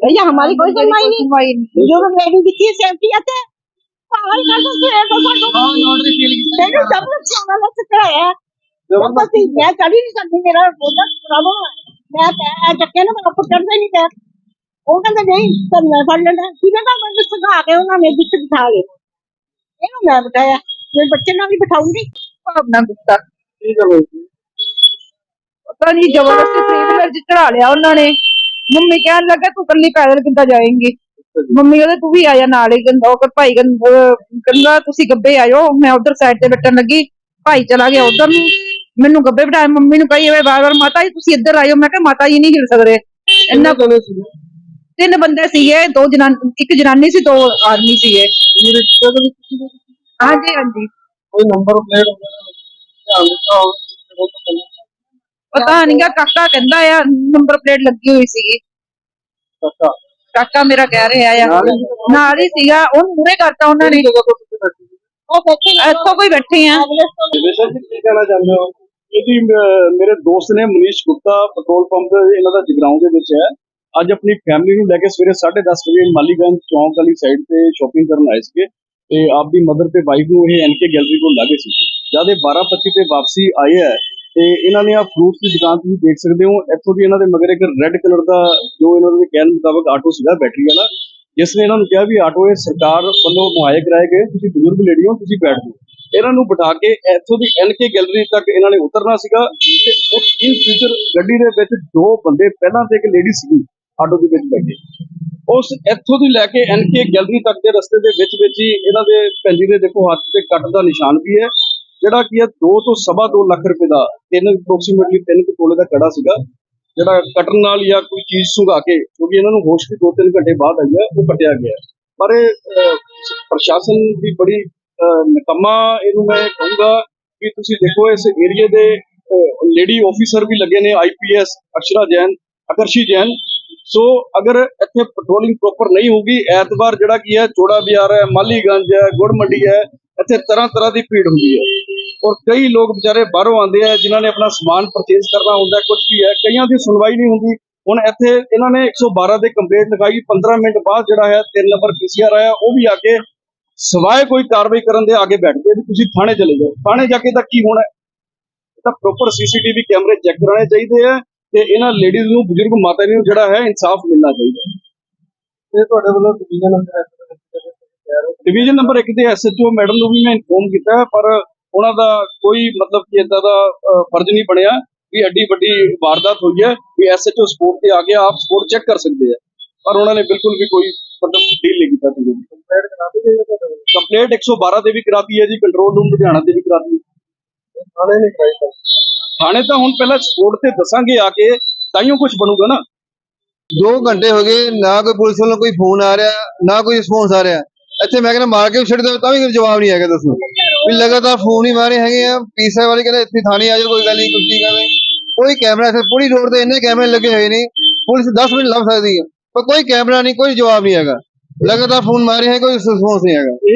भैया हमारी कोई सुनवाई नहीं जो लेडी दिखी है सेफ्टी आते हैं पागल कर दो है तो कर दो मैंने सब कुछ चैनल से कराया है जबरदस्ती मैं चढ़ ही नहीं सकती मेरा बहुत प्रॉब्लम है मैं पैर ਚੱਕੇ ਨਾ ਮੈਂ ਉੱਪਰ ਚੜਦਾ ਹੀ ਨਹੀਂ ਪਿਆ ਉਹ ਕਹਿੰਦੇ ਨਹੀਂ ਤਾਂ ਮੈਂ ਫੜ ਲੈਣਾ ਕਿਹਨੇ ਦਾ ਮੈਨੂੰ ਸਿਖਾ ਕੇ ਉਹਨਾਂ ਨੇ ਵਿੱਚ ਬਿਠਾ ਲਏ ਇਹਨੂੰ ਮੈਂ ਬਿਠਾਇਆ ਮੇਰੇ ਬੱਚੇ ਨਾਲ ਵੀ ਬਿਠਾਉਂਗੀ ਭਾਵਨਾ ਗੁਪਤਾ ਕੀ ਗੱਲ ਹੋਈ ਸੀ? ਪਤਾ ਨਹੀਂ ਜ਼ਬਰਦਸਤੀ ਥ੍ਰੀ ਵੀਲਰ ਚ ਚੜਾ ਲਿਆ ਉਹਨਾਂ ਨੇ ਮੰਮੀ ਕਹਿਣ ਲੱਗਾ ਤੂੰ ਕੱਲੀ ਪੈਦਲ ਕਿੱਦਾਂ ਜਾਏਂਗੀ? ਮੰਮੀ ਕਹਿੰਦੇ ਤੂੰ ਵੀ ਆ ਜਾ ਨਾਲ ਹੀ ਕਹਿੰਦਾ ਉਹ ਕਰ ਭਾਈ ਕਹਿੰਦਾ ਕਹਿੰਦਾ ਤੁਸੀਂ ਗੱਬੇ ਆ ਜਾਓ ਮੈਂ ਉਧਰ ਸਾਈਡ ਤੇ ਬੈਠਣ ਲੱਗੀ ਭਾਈ ਚਲਾ ਗਿਆ ਉਧਰ ਨੂੰ ਮੈਨੂੰ ਗੱਬੇ ਬਿਠਾਇਆ ਮੰਮੀ ਨੂੰ ਕਹੀ ਐਵੇਂ ਵਾਰ ਵਾਰ ਮਾਤਾ ਜੀ ਤੁਸੀਂ ਇੱਧਰ ਆਇਓ। ਮੈਂ ਕਿਹਾ ਮਾਤਾ ਜੀ ਨਹੀਂ ਹਿਲ ਸਕਦੇ। ਇੰਨਾ ਸੀ ਤਿੰਨ ਬੰਦੇ ਸੀਗੇ ਦੋ ਜਨਾਨ ਇੱਕ ਜਨਾਨੀ ਸੀ ਦੋ ਆਦਮੀ ਸੀਗੇ। ਹਾਂਜੀ ਹਾਂਜੀ। ਕੋਈ ਨੰਬਰ ਪਲੇਟ ਵਗੈਰਾ ਧਿਆਨ ਦਿੱਤਾ ਹੋਵੇ ਪਤਾ ਨਹੀਂਗਾ ਕਾਕਾ ਕਹਿੰਦਾ ਆ ਨੰਬਰ ਪਲੇਟ ਲੱਗੀ ਹੋਈ ਸੀਗੀ। ਕਾਕਾ ਮੇਰਾ ਕਹਿ ਰਿਹਾ ਆ। ਨਾਲ ਹੀ ਸੀਗਾ? ਉਹ ਮੂਰੇ ਕਰਤਾ ਉਹਨਾਂ ਨੇ। ਉਹ ਬੈਠੇ ਇੱਥੋਂ ਕੋਈ ਬੈਠੇ ਆ। ਬੇਸ਼ੱਕ ਜੀ ਕੀ ਕਹਿਣਾ ਚਾਹੁੰਦੇ ਹੋ? ਇਹਦੀ ਮੇਰੇ ਦੋਸਤ ਨੇ ਮਨੀਸ਼ ਗੁਪਤਾ ਪੈਟਰੋਲ ਪੰਪ ਇਹਨਾਂ ਦਾ ਜਗਰਾਉਂ ਦੇ ਵਿੱਚ ਹੈ। ਅੱਜ ਆਪਣੀ ਫੈਮਿਲੀ ਨੂੰ ਲੈ ਕੇ ਸਵੇਰੇ 10:30 ਵਜੇ ਮਾਲੀਗੰਜ ਚੌਂਕ ਵਾਲੀ ਸਾਈਡ ਤੇ ਸ਼ਾਪਿੰਗ ਕਰਨ ਆਏ ਸੀਗੇ ਤੇ ਆਪ ਦੀ ਮਦਰ ਤੇ ਵਾਈਫ ਨੂੰ ਇਹ ਐਨਕੇ ਗੈਲਰੀ ਕੋਲ ਲਾਗੇ ਸੀ ਜਦ ਇਹ 12:25 ਤੇ ਵਾਪਸੀ ਆਏ ਹੈ ਤੇ ਇਹਨਾਂ ਨੇ ਆ ਫਰੂਟਸ ਦੀ ਦੁਕਾਨ ਤੁਸੀਂ ਦੇਖ ਸਕਦੇ ਹੋ, ਇੱਥੋਂ ਦੀ ਇਹਨਾਂ ਦੇ ਮਗਰ ਇੱਕ ਰੈੱਡ ਕਲਰ ਦਾ ਜੋ ਇਹਨਾਂ ਦੇ ਕਹਿਣ ਮੁਤਾਬਕ ਆਟੋ ਸੀਗਾ ਬੈਟਰੀ ਵਾਲਾ, ਜਿਸ ਨੇ ਇਹਨਾਂ ਨੂੰ ਕਿਹਾ ਵੀ ਆਟੋ ਇਹ ਸਰਕਾਰ ਵੱਲੋਂ ਮੁਹੱਈਆ ਕਰਾਏ ਗਏ, ਤੁਸੀਂ ਬਜ਼ੁਰਗ ਲੇਡੀ ਹੋ, ਤੁਸੀਂ ਬੈਠ ਜਾਓ। ਇਹਨਾਂ ਨੂੰ ਬਿਠਾ ਕੇ ਇੱਥੋਂ ਦੀ ਐਨਕੇ ਗੈਲਰੀ ਤੱਕ ਇਹਨਾਂ ਨੇ ਉਤਰਨਾ ਸੀਗਾ ਤੇ ਉਸ ਇਨ ਫਿਊਚਰ ਗੱਡੀ ਦੇ ਵਿੱਚ ਦੋ ਬੰਦੇ, ਪਹਿਲਾਂ ਤੇ ਇੱਕ ਲੇਡੀ ਸੀਗੀ ਆਟੋ ਦੇ ਵਿੱਚ ਬੈਠੇ। ਉਸ ਇੱਥੋਂ ਦੀ ਲੈ ਕੇ ਐਨਕੇ ਗੈਲਰੀ ਤੱਕ ਦੇ ਰਸਤੇ ਦੇ ਵਿੱਚ ਵਿੱਚ ਹੀ ਇਹਨਾਂ ਦੇ ਭੈਣ ਜੀ ਦੇ ਦੇਖੋ ਹੱਥ ਤੇ ਕੱਟ ਦਾ ਨਿਸ਼ਾਨ ਵੀ ਹੈ। ਜਿਹੜਾ ਕੀ ਹੈ 2 ਤੋਂ ਸਵਾ ਦੋ ਲੱਖ ਰੁਪਏ ਦਾ ਤਿੰਨ ਅਪਰੋਕਸੀਮੇਟਲੀ 3 ਤੋਲੇ ਦਾ ਕੜਾ ਸੀਗਾ ਜਿਹੜਾ ਕਟਰ ਨਾਲ ਜਾਂ ਕੋਈ ਚੀਜ਼ ਸੁੰਘਾ ਕੇ ਕਿਉਂਕਿ ਇਹਨਾਂ ਨੂੰ ਹੋਸ਼ ਵੀ 2-3 ਘੰਟੇ ਬਾਅਦ ਆਈ ਹੈ ਉਹ ਕੱਟਿਆ ਗਿਆ ਪਰ ਇਹ ਪ੍ਰਸ਼ਾਸਨ ਦੀ ਬੜੀ ਅਹ, ਨਿਕੰਮਾ ਇਹਨੂੰ ਮੈਂ ਕਹੂੰਗਾ ਕਿ ਤੁਸੀਂ ਦੇਖੋ ਇਸ ਏਰੀਏ ਦੇ ਲੇਡੀ ਆਫੀਸਰ ਵੀ ਲੱਗੇ ਨੇ ਆਈਪੀਐਸ ਅਕਸ਼ਰਾ ਜੈਨ ਆਕਰਸ਼ੀ ਜੈਨ। ਸੋ ਅਗਰ ਇੱਥੇ ਪੈਟਰੋਲਿੰਗ ਪ੍ਰੋਪਰ ਨਹੀਂ ਹੋਊਗੀ ਐਤਵਾਰ ਜਿਹੜਾ ਕੀ ਹੈ ਚੋੜਾ ਬਾਜ਼ਾਰ ਹੈ ਮਾਲੀਗੰਜ ਹੈ ਗੁੜ ਮੰਡੀ ਹੈ ਇੱਥੇ ਤਰ੍ਹਾਂ ਤਰ੍ਹਾਂ ਦੀ ਭੀੜ ਹੁੰਦੀ ਹੈ। ਔਰ ਕਈ ਲੋਕ ਵਿਚਾਰੇ ਬਾਹਰੋਂ ਆਉਂਦੇ ਆ ਜਿਨ੍ਹਾਂ ਨੇ ਆਪਣਾ ਸਮਾਨ ਪਰਚੇਜ਼ ਕਰਨਾ ਹੁੰਦਾ ਕੁਝ ਵੀ ਹੈ ਕਈਆਂ ਦੀ ਸੁਣਵਾਈ ਨਹੀਂ ਹੁੰਦੀ। ਹੁਣ ਇੱਥੇ ਇਹਨਾਂ ਨੇ 112 ਦੇ ਕੰਪਲੇਂਟ ਲਿਖਾਈ 15 ਮਿੰਟ ਬਾਅਦ ਜਿਹੜਾ ਹੈ 3 ਨੰਬਰ ਪੀਸੀਆਰ ਆਇਆ ਉਹ ਵੀ ਆ ਕੇ ਸਵਾਏ ਕੋਈ ਕਾਰਵਾਈ ਕਰਨ ਦੇ ਆਗੇ ਬੈਠ ਗਏ ਵੀ ਤੁਸੀਂ ਥਾਣੇ ਚਲੇ ਜਾਓ। ਥਾਣੇ ਜਾ ਕੇ ਤਾਂ ਕੀ ਹੋਣਾ ਤਾਂ ਪ੍ਰੋਪਰ ਸੀਸੀਟੀਵੀ ਕੈਮਰੇ ਚੈੱਕ ਕਰਾਣੇ ਚਾਹੀਦੇ ਆ ਤੇ ਇਹਨਾਂ ਲੇਡੀਜ਼ ਨੂੰ ਬਜ਼ੁਰਗ ਮਾਤਾ ਜੀ ਨੂੰ ਜਿਹੜਾ ਹੈ ਇਨਸਾਫ ਮਿਲਣਾ ਚਾਹੀਦਾ ਇਹ ਤੁਹਾਡੇ ਵੱਲੋਂ ਡਿਵੀਜ਼ਨ ਅੰਦਰ ਡਿਵੀਜ਼ਨ ਨੰਬਰ 1 ਦੇ ਐਸਐਚਓ ਮੈਡਮ ਨੂੰ ਵੀ ਮੈਂ ਇਨਫੋਰਮ ਕੀਤਾ ਪਰ ਉਹਨਾਂ ਦਾ ਕੋਈ ਮਤਲਬ ਕਿ ਇਦਾਂ ਦਾ ਫਰਜ਼ ਨਹੀਂ ਬਣਿਆ ਵੀ ਐਡੀ ਵੱਡੀ ਵਾਰਦਾਤ ਹੋਈ ਹੈ ਵੀ ਐਸਐਚਓ ਸਪੋਰਟ ਤੇ ਆ ਕੇ ਆਪ ਸਪੋਰਟ ਚੈੱਕ ਕਰ ਸਕਦੇ ਆ। ਪਰ ਉਹਨਾਂ ਨੇ ਬਿਲਕੁਲ ਵੀ ਕੋਈ ਮਤਲਬ ਡੀਲ ਨਹੀਂ ਕੀਤਾ ਸੀ ਕੰਪਲੇਂਟ ਕਰਾਤੀ ਹੈ ਕੰਪਲੇਂਟ 112 ਤੇ ਵੀ ਕਰਾਤੀ ਹੈ ਜੀ ਕੰਟਰੋਲ ਰੂਮ ਲੁਧਿਆਣਾ ਤੇ ਵੀ ਕਰਾਤੀ ਹੈ। ਥਾਣੇ ਨਹੀਂ ਕਰਾਈ ਥਾਣੇ ਤਾਂ ਹੁਣ ਪਹਿਲਾਂ ਸਪੋਰਟ ਤੇ ਦੱਸਾਂਗੇ ਆ ਕੇ ਤਾਈਓ ਕੁਝ ਬਣੂਗਾ ਨਾ। ਦੋ ਘੰਟੇ ਹੋ ਗਏ ਨਾ ਕੋਈ ਪੁਲਿਸ ਵੱਲੋਂ ਕੋਈ ਫੋਨ ਆ ਰਿਹਾ ਨਾ ਕੋਈ ਰਿਸਪੌਂਸ ਆ ਰਿਹਾ। ਇੱਥੇ ਮੈਂ ਕਹਿੰਦਾ ਮਾਰ ਕੇ ਛੱਡ ਦੋ ਤਾਂ ਵੀ ਕੋਈ ਜਵਾਬ ਨਹੀਂ ਹੈਗਾ ਦੱਸੋ। ਵੀ ਲਗਾਤਾਰ ਫੋਨ ਹੀ ਮਾਰੇ ਹੈਗੇ ਆ। ਪੀਸਾ ਵਾਲੇ ਕਹਿੰਦੇ ਇੱਥੇ ਥਾਣੇ ਆ ਜਾਓ, ਕੋਈ ਗੱਲ ਨਹੀਂ ਕੁੱਤੀ ਕਹਿੰਦੇ ਕੋਈ ਕੈਮਰਾ ਇੱਥੇ ਪੂਰੀ ਰੋਡ ਤੇ ਇੰਨੇ ਕੈਮਰੇ ਲੱਗੇ ਹੋਏ ਨੇ, ਪੁਲਿਸ 10 ਮਿੰਟ ਲੱਭ ਸਕਦੀ ਹੈ ਪਰ ਕੋਈ ਕੈਮਰਾ ਨਹੀਂ, ਕੋਈ ਜਵਾਬ ਨਹੀਂ ਹੈਗਾ। ਲਗਾਤਾਰ ਫੋਨ ਮਾਰੇ ਹੈ ਕੋਈ ਰਿਸਪੌਂਸ ਨਹੀਂ ਹੈਗਾ।